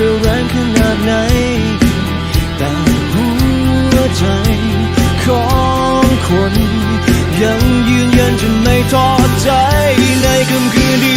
เร็วแรงขนาดไหน แต่หัวใจของคน ยังยืนยันจะไม่ท้อใจในค่ำคืนดี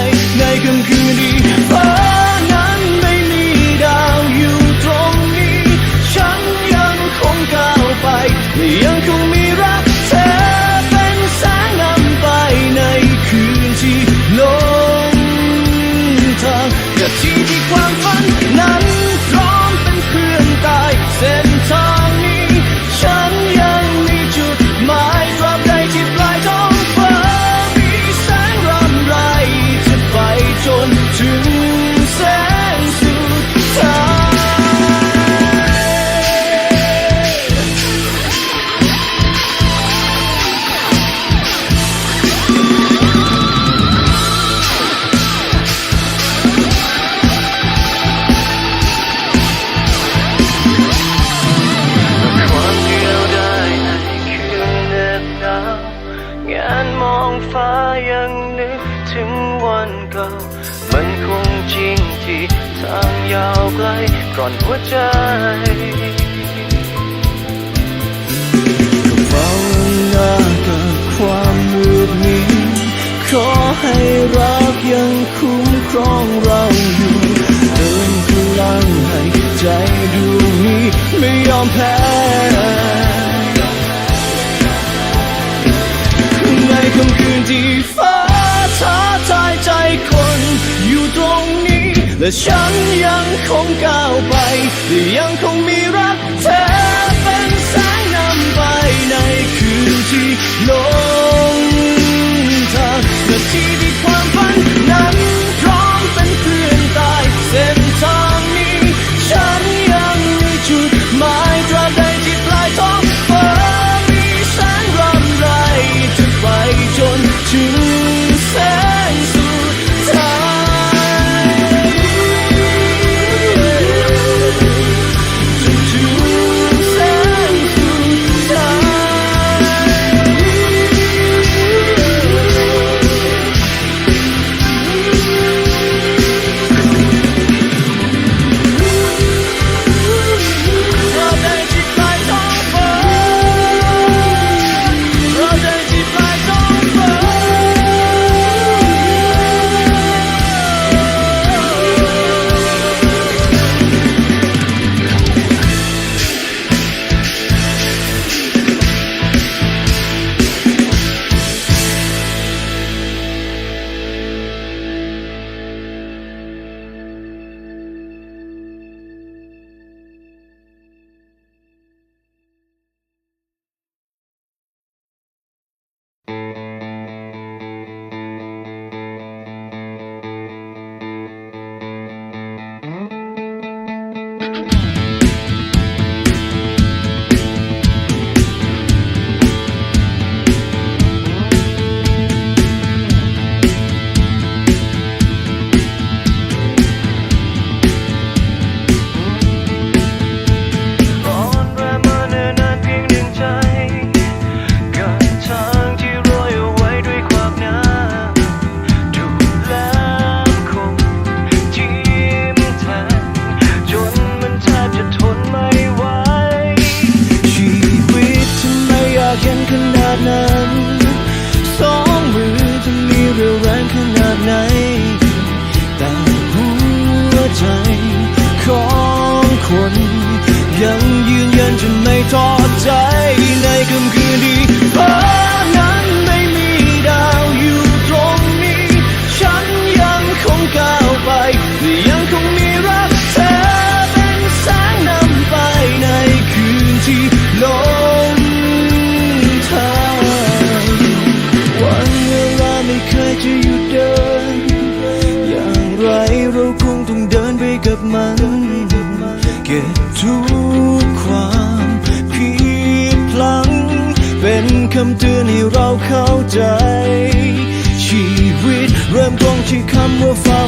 ย ยังนึกถึงวันเก่า มันคงจริงที่ทางยาวไกลก่อนหัวใจก็เฝ้าหน้ากับความมืดมิดขอให้รักยังคุ้มครองเราอยู่เติมพลังให้ใจดวงนี้ไม่ยอมแพ้ ที่ฟ้าท้าทายใจคนอยู่ตรงนี้ และฉันยังคงก้าวไปและยังคงมีรักเธอเป็นแสงนำไปในคืนที่โลก นานขนาดไหน แต่หัวใจของคน ยังยืนยันจะไม่ท้อใจ ก็บทุกความผิดพลั้งเป็นคำเตือนให้เราเข้าใจ ชีวิตเริ่มต้นที่คำว่าฟ้า